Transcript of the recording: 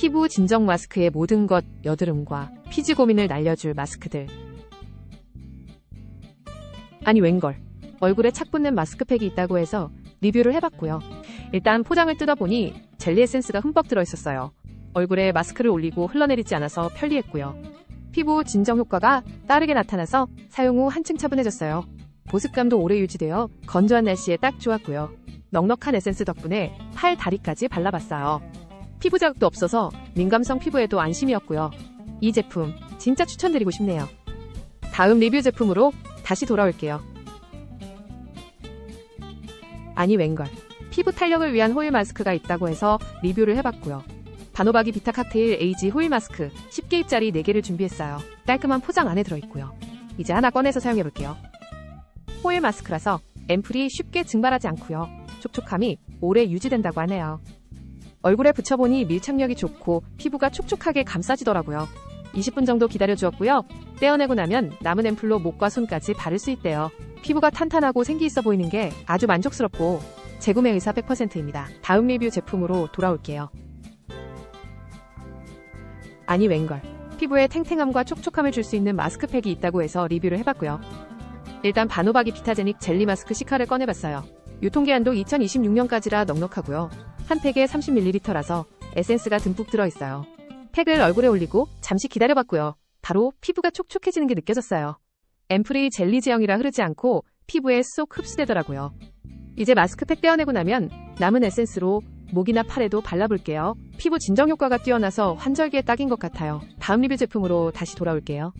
피부 진정 마스크의 모든 것 여드름과 피지 고민을 날려줄 마스크들. 아니 웬걸. 얼굴에 착 붙는 마스크팩이 있다고 해서 리뷰를 해봤고요. 일단 포장을 뜯어보니 젤리 에센스가 흠뻑 들어있었어요. 얼굴에 마스크를 올리고 흘러내리지 않아서 편리했고요. 피부 진정 효과가 빠르게 나타나서 사용 후 한층 차분해졌어요. 보습감도 오래 유지되어 건조한 날씨에 딱 좋았고요. 넉넉한 에센스 덕분에 팔, 다리까지 발라봤어요. 피부 자극도 없어서 민감성 피부에도 안심이었고요. 이 제품 진짜 추천드리고 싶네요. 다음 리뷰 제품으로 다시 돌아올게요. 아니 웬걸. 피부 탄력을 위한 호일 마스크가 있다고 해서 리뷰를 해봤고요. 바노바기 비타 칵테일 에이지 호일 마스크 10개입짜리 4개를 준비했어요. 깔끔한 포장 안에 들어있고요. 이제 하나 꺼내서 사용해볼게요. 호일 마스크라서 앰플이 쉽게 증발하지 않고요. 촉촉함이 오래 유지된다고 하네요. 얼굴에 붙여보니 밀착력이 좋고 피부가 촉촉하게 감싸지더라고요. 20분 정도 기다려주었고요. 떼어내고 나면 남은 앰플로 목과 손까지 바를 수 있대요. 피부가 탄탄하고 생기 있어 보이는 게 아주 만족스럽고 재구매 의사 100%입니다. 다음 리뷰 제품으로 돌아올게요. 아니 웬걸. 피부에 탱탱함과 촉촉함을 줄 수 있는 마스크팩이 있다고 해서 리뷰를 해봤고요. 일단 바노바기 비타제닉 젤리 마스크 시카를 꺼내봤어요. 유통기한도 2026년까지라 넉넉하고요. 한 팩에 30ml라서 에센스가 듬뿍 들어있어요. 팩을 얼굴에 올리고 잠시 기다려봤고요. 바로 피부가 촉촉해지는 게 느껴졌어요. 앰플이 젤리 제형이라 흐르지 않고 피부에 쏙 흡수되더라고요. 이제 마스크팩 떼어내고 나면 남은 에센스로 목이나 팔에도 발라볼게요. 피부 진정 효과가 뛰어나서 환절기에 딱인 것 같아요. 다음 리뷰 제품으로 다시 돌아올게요.